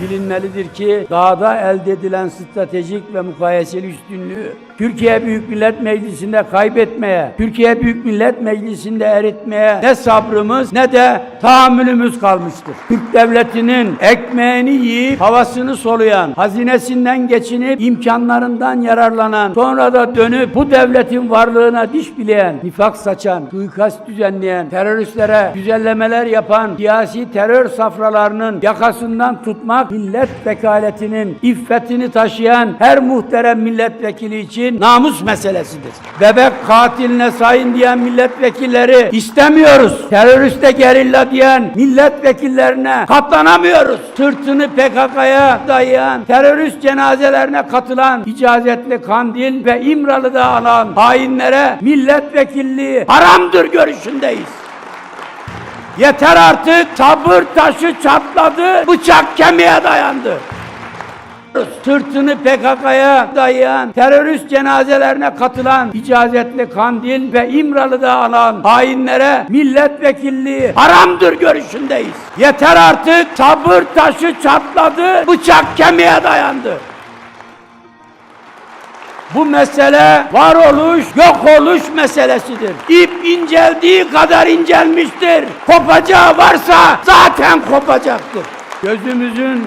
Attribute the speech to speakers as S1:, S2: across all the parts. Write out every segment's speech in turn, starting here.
S1: Bilinmelidir ki dağda elde edilen stratejik ve mukayeseli üstünlüğü Türkiye Büyük Millet Meclisi'nde kaybetmeye, Türkiye Büyük Millet Meclisi'nde eritmeye ne sabrımız ne de tahammülümüz kalmıştır. Türk Devleti'nin ekmeğini yiyip havasını soluyan, hazinesinden geçinip imkanlarından yararlanan, sonra da dönüp bu devletin varlığına diş bileyen, nifak saçan, suikast düzenleyen, teröristlere güzellemeler yapan siyasi terör safralarının yakasından tutmak millet vekaletinin iffetini taşıyan her muhterem milletvekili için namus meselesidir. Bebek katiline sayın diyen milletvekilleri istemiyoruz. Teröriste gerilla diyen milletvekillerine katlanamıyoruz. Sırtını PKK'ya dayayan, terörist cenazelerine katılan icazetli Kandil ve İmralı'da alan hainlere milletvekilliği haramdır görüşündeyiz. Yeter artık sabır taşı çatladı, bıçak kemiğe dayandı. Sırtını PKK'ya dayayan, terörist cenazelerine katılan icazetli Kandil ve İmralı'da alan hainlere milletvekilliği haramdır görüşündeyiz. Yeter artık sabır taşı çatladı, bıçak kemiğe dayandı. Bu mesele varoluş, yok oluş meselesidir. İp inceldiği kadar incelmiştir. Kopacağı varsa zaten kopacaktır. Gözümüzün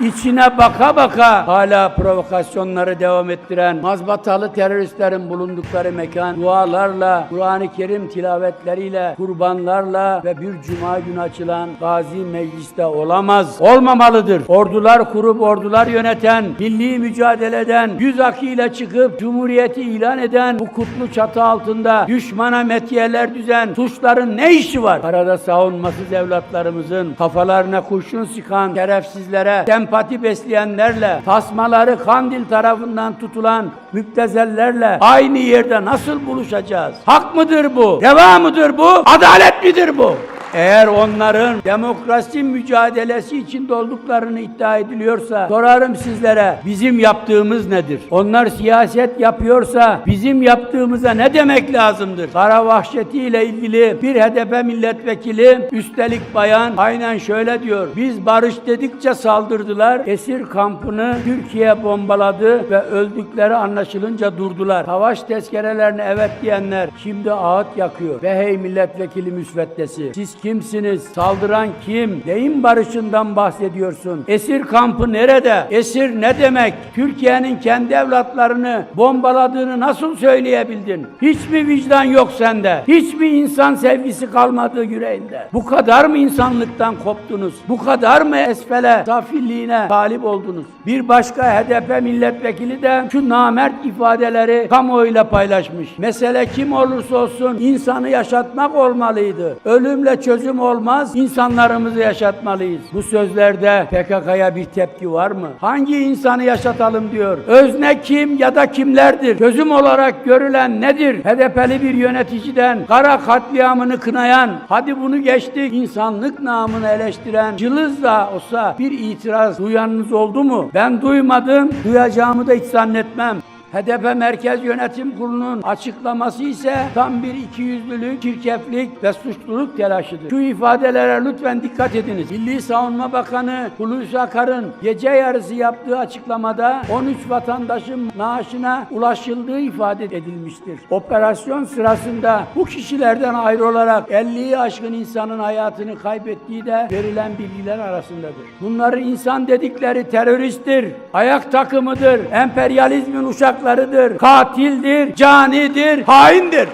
S1: içine baka baka hala provokasyonları devam ettiren mazbatalı teröristlerin bulundukları mekan dualarla, Kur'an-ı Kerim tilavetleriyle, kurbanlarla ve bir cuma günü açılan gazi mecliste olamaz. Olmamalıdır. Ordular kurup ordular yöneten, milli mücadeleden yüz akıyla çıkıp cumhuriyeti ilan eden bu kutlu çatı altında düşmana metiyeler düzen suçların ne işi var? Arada savunmasız evlatlarımızın kafalarına kurşun sıkan şerefsizlere sempati besleyenlerle, tasmaları Kandil tarafından tutulan müptezellerle aynı yerde nasıl buluşacağız? Hak mıdır bu? Deva mıdır bu? Adalet midir bu? Eğer onların demokrasi mücadelesi içinde olduklarını iddia ediliyorsa sorarım sizlere bizim yaptığımız nedir? Onlar siyaset yapıyorsa bizim yaptığımıza ne demek lazımdır? Kara vahşeti ile ilgili bir HDP milletvekili üstelik bayan aynen şöyle diyor. Biz barış dedikçe saldırdılar. Esir kampını Türkiye bombaladı ve öldükleri anlaşılınca durdular. Savaş tezkerelerine evet diyenler şimdi ağıt yakıyor. Ve hey milletvekili müsveddesi siz kimsiniz? Saldıran kim? Neyin barışından bahsediyorsun? Esir kampı nerede? Esir ne demek? Türkiye'nin kendi evlatlarını bombaladığını nasıl söyleyebildin? Hiç mi vicdan yok sende? Hiç mi insan sevgisi kalmadı yüreğinde? Bu kadar mı insanlıktan koptunuz? Bu kadar mı esfele, safilliğine talip oldunuz? Bir başka HDP milletvekili de şu namert ifadeleri kamuoyuyla paylaşmış. Mesele kim olursa olsun insanı yaşatmak olmalıydı. Ölümle çözüm olmaz, insanlarımızı yaşatmalıyız. Bu sözlerde PKK'ya bir tepki var mı? Hangi insanı yaşatalım diyor. Özne kim ya da kimlerdir? Çözüm olarak görülen nedir? HDP'li bir yöneticiden kara katliamını kınayan, hadi bunu geçtik, insanlık namını eleştiren, cılız da olsa bir itiraz duyanınız oldu mu? Ben duymadım, duyacağımı da hiç zannetmem. HDP Merkez Yönetim Kurulu'nun açıklaması ise tam bir ikiyüzlülük, çirkeflik ve suçluluk telaşıdır. Şu ifadelere lütfen dikkat ediniz. Milli Savunma Bakanı Hulusi Akar'ın gece yarısı yaptığı açıklamada 13 vatandaşın maaşına ulaşıldığı ifade edilmiştir. Operasyon sırasında bu kişilerden ayrı olarak 50'yi aşkın insanın hayatını kaybettiği de verilen bilgiler arasındadır. Bunların insan dedikleri teröristtir, ayak takımıdır, emperyalizmin uşaklarıdır, katildir, canidir, haindir.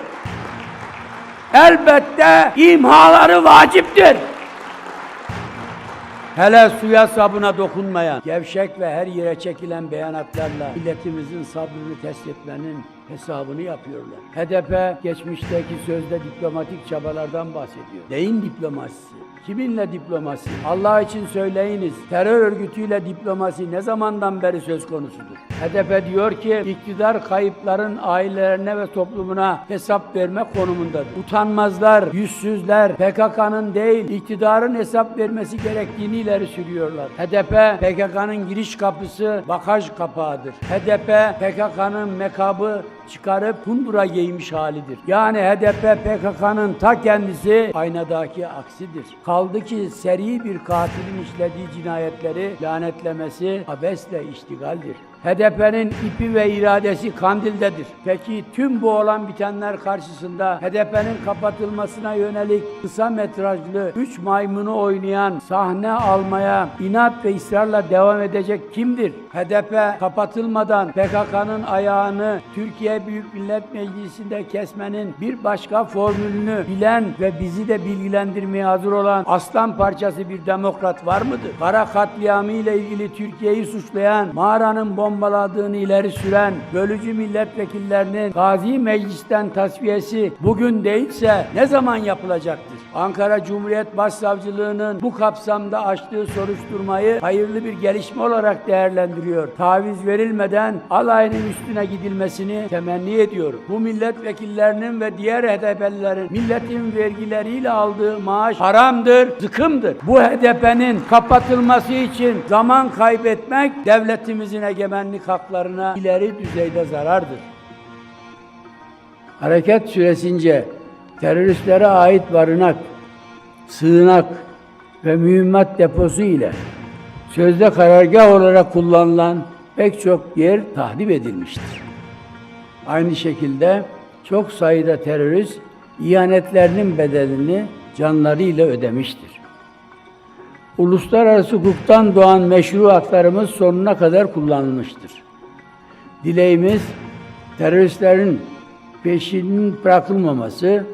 S1: Elbette imhaları vaciptir. Hele suya sabuna dokunmayan, gevşek ve her yere çekilen beyanatlarla milletimizin sabrını test etmenin hesabını yapıyorlar. HDP geçmişteki sözde diplomatik çabalardan bahsediyor. Neyin diplomasisi? Kiminle diplomasi? Allah için söyleyiniz. Terör örgütüyle diplomasi ne zamandan beri söz konusudur? HDP diyor ki iktidar kayıpların ailelerine ve toplumuna hesap verme konumundadır. Utanmazlar, yüzsüzler, PKK'nın değil iktidarın hesap vermesi gerektiğini ileri sürüyorlar. HDP PKK'nın giriş kapısı bagaj kapağıdır. HDP PKK'nın mekabı çıkarıp kundura giymiş halidir. Yani HDP PKK'nın ta kendisi aynadaki aksidir. Kaldı ki seri bir katilin işlediği cinayetleri lanetlemesi abesle iştigaldir. HDP'nin ipi ve iradesi Kandil'dedir. Peki tüm bu olan bitenler karşısında HDP'nin kapatılmasına yönelik kısa metrajlı 3 maymunu oynayan sahne almaya inat ve ısrarla devam edecek kimdir? HDP kapatılmadan PKK'nın ayağını Türkiye Büyük Millet Meclisi'nde kesmenin bir başka formülünü bilen ve bizi de bilgilendirmeye hazır olan aslan parçası bir demokrat var mıdır? Kara katliamı ile ilgili Türkiye'yi suçlayan, mağaranın bombaladığını ileri süren bölücü milletvekillerinin Gazi Meclis'ten tasfiyesi bugün değilse ne zaman yapılacaktır? Ankara Cumhuriyet Başsavcılığı'nın bu kapsamda açtığı soruşturmayı hayırlı bir gelişme olarak değerlendiriyor. Taviz verilmeden alayının üstüne gidilmesini temenni ediyorum. Bu milletvekillerinin ve diğer HDP'lilerin milletin vergileriyle aldığı maaş haramdır, zıkımdır. Bu HDP'nin kapatılması için zaman kaybetmek devletimizin egemenlik haklarına ileri düzeyde zarardır. Hareket süresince teröristlere ait barınak, sığınak ve mühimmat deposu ile sözde karargah olarak kullanılan pek çok yer tahrip edilmiştir. Aynı şekilde çok sayıda terörist ihanetlerinin bedelini canlarıyla ödemiştir. Uluslararası hukuktan doğan meşru haklarımız sonuna kadar kullanılmıştır. Dileğimiz teröristlerin peşinin bırakılmaması,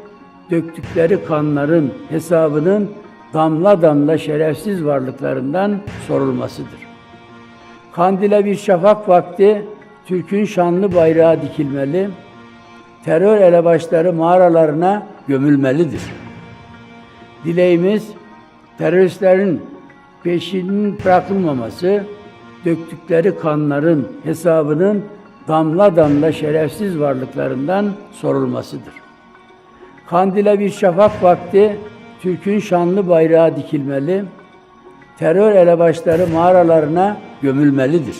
S1: döktükleri kanların hesabının damla damla şerefsiz varlıklarından sorulmasıdır. Kandile bir şafak vakti Türk'ün şanlı bayrağı dikilmeli, terör elebaşları mağaralarına gömülmelidir. Dileğimiz teröristlerin peşinin bırakılmaması, döktükleri kanların hesabının damla damla şerefsiz varlıklarından sorulmasıdır. Kandile bir şafak vakti Türk'ün şanlı bayrağı dikilmeli, terör elebaşları mağaralarına gömülmelidir.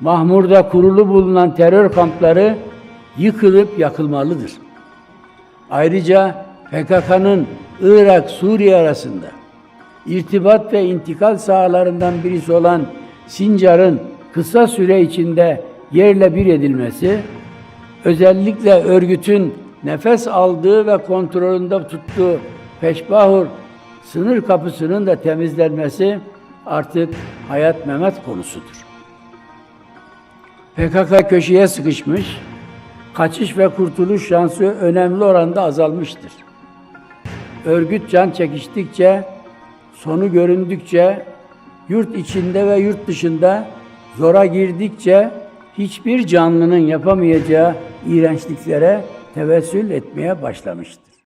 S1: Mahmur'da kurulu bulunan terör kampları yıkılıp yakılmalıdır. Ayrıca PKK'nın Irak, Suriye arasında irtibat ve intikal sahalarından birisi olan Sincar'ın kısa süre içinde yerle bir edilmesi, özellikle örgütün nefes aldığı ve kontrolünde tuttuğu Peşbahur sınır kapısının da temizlenmesi artık hayat memet konusudur. PKK köşeye sıkışmış, kaçış ve kurtuluş şansı önemli oranda azalmıştır. Örgüt can çekiştikçe, sonu göründükçe, yurt içinde ve yurt dışında zora girdikçe hiçbir canlının yapamayacağı iğrençliklere tevessül etmeye başlamıştır.